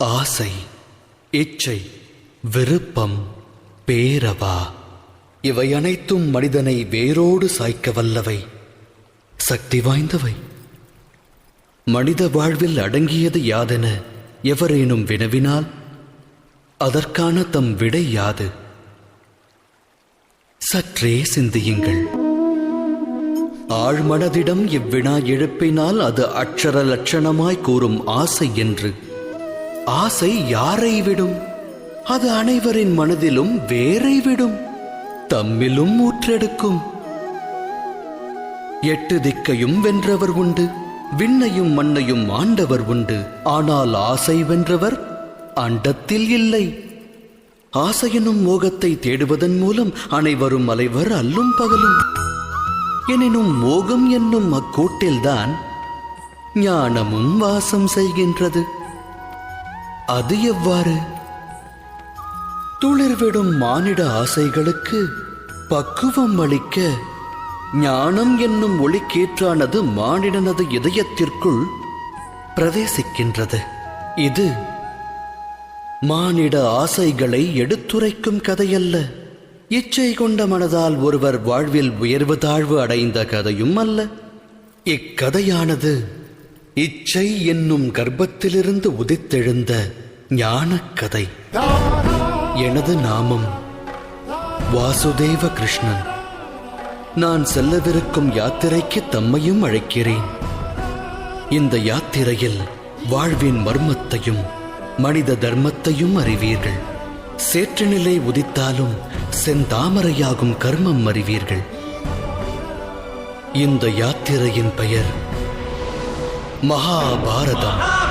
ஆசை இச்சை விருப்பம் பேரவா இவை அனைத்தும் மனிதனை வேரோடு சாய்க்க வல்லவை சக்தி வாய்ந்தவை. மனித வாழ்வில் அடங்கியது யாதென எவரேனும் வினவினால் அதற்கான தம் விடை யாது? சற்றே சிந்தியுங்கள். ஆழ்மனதிடம் இவ்வினா எழுப்பினால் அது அக்ஷர லட்சணமாய் கூறும் ஆசை என்று ஆசை யாரை விடும்? அது அனைவரின் மனதிலும் வேரை விடும். தம்மிலும் ஊற்றெடுக்கும். எட்டு திக்கையும் வென்றவர் உண்டு விண்ணையும் மண்ணையும் ஆண்டவர் உண்டு. ஆனால் ஆசை வென்றவர் அண்டத்தில் இல்லை. ஆசையெனும் மோகத்தை தேடுவதன் மூலம் அனைவரும் அலைவர் அல்லும் பகலும். எனினும் மோகம் என்னும் அக்கூட்டில்தான் ஞானமும் வாசம் செய்கின்றது. அது எவ்வாறு? துளிர்விடும் மானிட ஆசைகளுக்கு பக்குவம் அளிக்க ஞானம் என்னும் ஒளிக்கேற்றானது மானிடனது இதயத்திற்குள் பிரவேசிக்கின்றது. இது மானிட ஆசைகளை எடுத்துரைக்கும் கதையல்ல. இச்சை கொண்ட மனதால் ஒருவர் வாழ்வில் உயர்வு தாழ்வு அடைந்த கதையும் அல்ல. இக்கதையானது இச்சை என்னும் கர்ப்பத்திலிருந்து உதித்தெழுந்த ஞானக் கதை எனது நாமம் வாசுதேவ கிருஷ்ணன். நான் செல்லவிருக்கும் யாத்திரைக்கு தம்மையும் அழைக்கிறேன். இந்த யாத்திரையில் வாழ்வின் மர்மத்தையும் மனித தர்மத்தையும் அறிவீர்கள். சேற்றுநிலை உதித்தாலும் செந்தாமரையாகும் கர்மம் அறிவீர்கள். இந்த யாத்திரையின் பெயர் மகாபாரதம்.